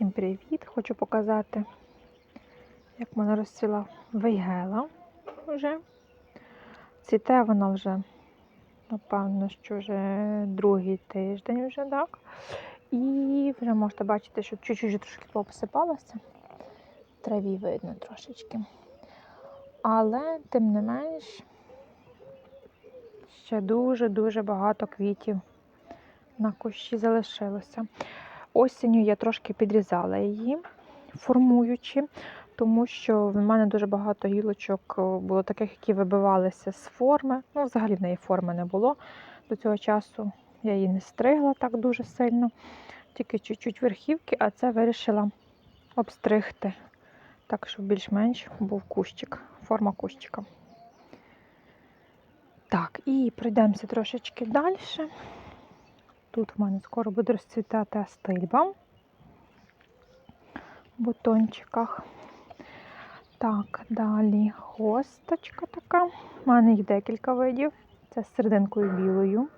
Всім привіт! Хочу показати, як вона розцвіла вейгела вже. Цвіте вона вже, напевно, що вже другий тиждень вже так. І вже можете бачити, що чуть-чуть трошки посипалося. Траві видно трошечки. Але, тим не менш, ще дуже-дуже багато квітів на кущі залишилося. Осінню я трошки підрізала її, формуючи, тому що в мене дуже багато гілочок е, було таких, які вибивалися з форми. Ну, взагалі в неї форми не було. До цього часу я її не стригла так дуже сильно, тільки чуть-чуть верхівки, а це вирішила обстригти, так, щоб більш-менш був кущик, форма кущика. Так, і пройдемося трошечки далі. Тут в мене скоро буде розцвітати астильба в бутончиках. Так, далі хосточка така. У мене їх декілька видів. Це з серединкою білою.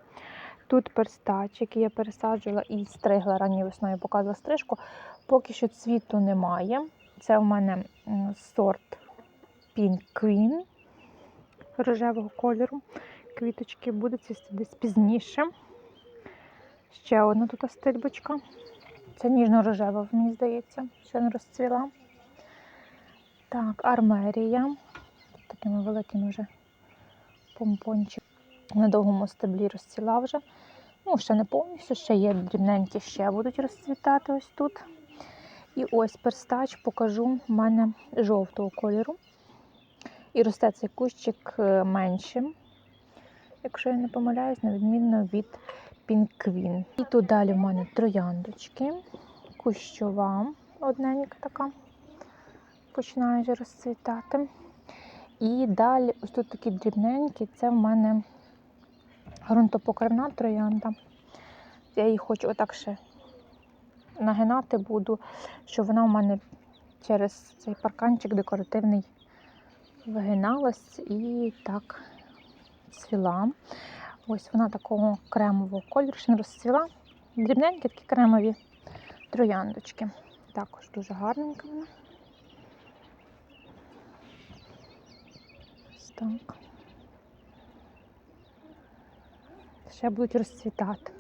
Тут перстач, який я пересаджувала і стригла ранньою весною, показувала стрижку. Поки що цвіту немає. Це у мене сорт Pink Queen рожевого кольору. Квіточки будуть цвісти десь пізніше. Ще одна тут стильбочка. Це ніжно-рожева, мені здається, ще не розцвіла. Так, армерія. Такими великими вже помпончиками. На довгому стеблі розцвіла вже. Ну, ще не повністю, ще є дрібненькі, ще будуть розцвітати ось тут. І ось перстач покажу в мене жовтого кольору. І росте цей кущик е, меншим, якщо я не помиляюсь, на відмінно від пінквін. І тут далі в мене трояндочки, кущова одненька така, починає розцвітати. І далі, ось тут такі дрібненькі, це в мене ґрунтопокривна троянда. Я її хочу отак ще нагинати буду, щоб вона у мене через цей парканчик декоративний вигиналась і так цвіла. Ось вона такого кремового кольору, ще не розцвіла. Дрібненькі такі кремові трояндочки. Також дуже гарненька вона. Ось так. Ще будуть розцвітати.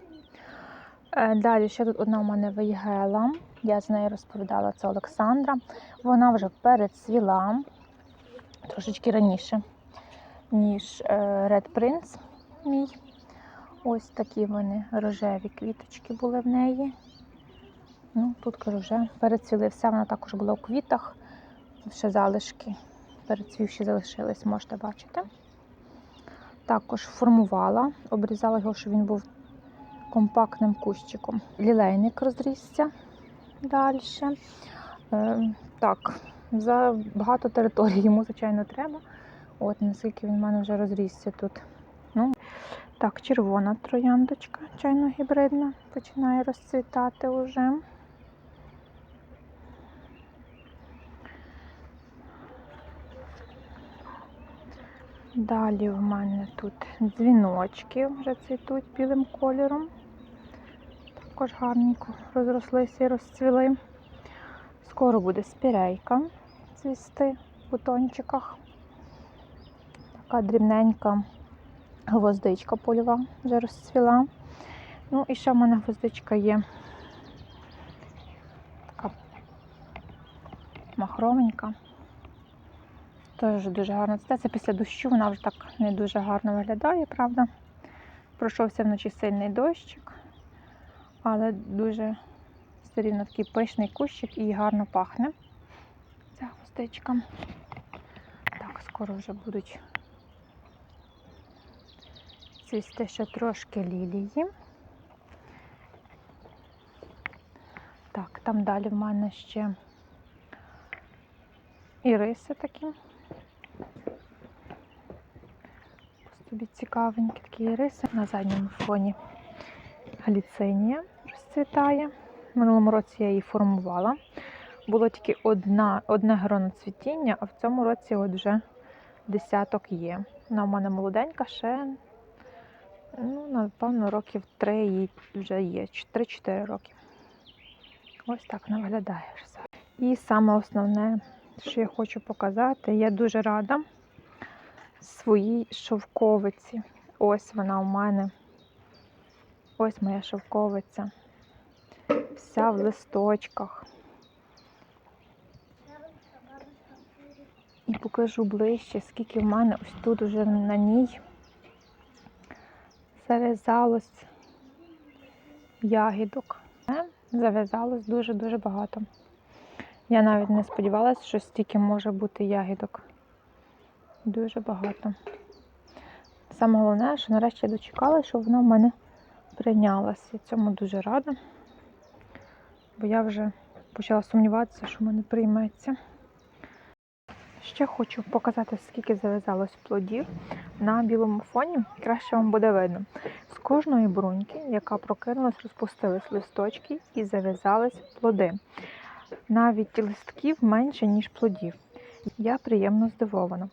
Е, Далі ще тут одна у мене вейгела. Я з нею розповідала, це Олександра. Вона вже перецвіла трошечки раніше, ніж е, Red Prince мій. Ось такі вони рожеві квіточки були в неї. Ну, Тут кажу, вже перецвіли. Вся вона також була у квітах. Ще залишки перецвівші залишились, можете бачити. Також формувала, обрізала його, щоб він був компактним кущиком. Лілейник розрісся далі. Е, так, за багато територій йому, звичайно, треба. От наскільки він в мене вже розрісся тут. Ну, Так, червона трояндочка чайно-гібридна, починає розцвітати вже. Далі в мене тут дзвіночки вже цвітуть білим кольором. Також гарненько розрослися і розцвіли. Скоро буде спірейка цвісти в бутончиках. Така дрібненька гвоздичка польова вже розцвіла. Ну і ще в мене гвоздичка є така махровенька. Теж дуже гарно цвіте. Це після дощу вона вже так не дуже гарно виглядає, правда. Пройшовся вночі сильний дощик, але дуже все рівно такий пишний кущик і гарно пахне. Ця гвоздичка. Так, скоро вже будуть цвісти ще трошки лілії. Так, там далі в мене ще іриси такі. Собі цікавенькі такі іриси. На задньому фоні галіцинія розцвітає. Минулому році я її формувала. Було тільки одна, одне гроноцвітіння, а в цьому році от вже десяток є. Вона в мене молоденька, ще, ну, напевно, років три їй вже є, 3-4 роки. Ось так вона виглядає. І саме основне, що я хочу показати, я дуже рада своїй шовковиці. Ось вона у мене. Ось моя шовковиця. Вся в листочках. І покажу ближче, скільки в мене ось тут уже на ній зав'язалось ягідок. Е, Зав'язалось дуже-дуже багато. Я навіть не сподівалася, що стільки може бути ягідок. Дуже багато. Саме головне, що нарешті я дочекалася, що воно в мене прийнялося. Я цьому дуже рада, бо я вже почала сумніватися, що в мене прийметься. Ще хочу показати, скільки зав'язалось плодів на білому фоні. Краще вам буде видно. З кожної бруньки, яка прокинулась, розпустились листочки і зав'язались плоди. Навіть листків менше, ніж плодів. Я приємно здивована.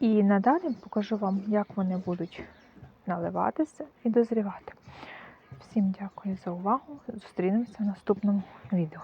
І надалі покажу вам, як вони будуть наливатися і дозрівати. Всім дякую за увагу. Зустрінемося в наступному відео.